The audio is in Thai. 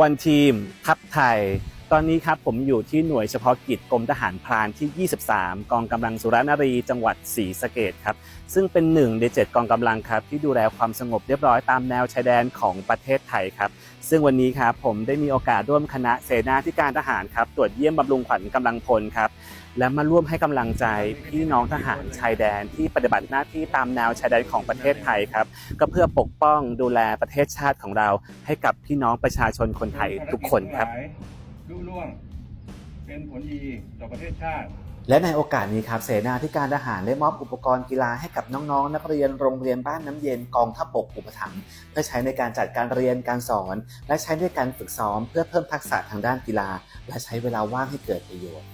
วันทีม ทัพไทย ตอนนี้ครับผมอยู่ที่หน่วยเฉพาะกิจกรมทหารพรานที่ 23 กองกำลังสุรนารีจังหวัดศรีสะเกดครับ ซึ่งเป็นหนึ่งในเจ็ดกองกำลังครับ ที่ดูแลความสงบเรียบร้อยตามแนวชายแดนของประเทศไทยครับ ซึ่งวันนี้ครับผมได้มีโอกาสร่วมคณะเสนาธิการทหารครับตรวจเยี่ยมบำรุงขวัญกำลังพลครับและมาร่วมให้กำลังใจพี่น้องทหารชายแดนที่ปฏิบัติหน้าที่ตามแนวชายแดนของประเทศไทยครับ ก็เพื่อปกป้องดูแลประเทศชาติของเรา ให้กับพี่น้องประชาชนคนไทยทุกคนครับ รุ่ล่วง เป็นผลดีต่อประเทศชาติ และในโอกาสนี้ครับเสนาธิการทหารได้มอบอุปกรณ์กีฬาให้กับน้องๆ นักเรียนโรงเรียนบ้านน้ำเย็นกองทัพบกอุปถัมภ์เพื่อใช้ในการจัดการเรียนการสอน และใช้ในการฝึกซ้อม เพื่อเพิ่มทักษะทางด้านกีฬา และใช้เวลาว่างให้เกิดประโยชน์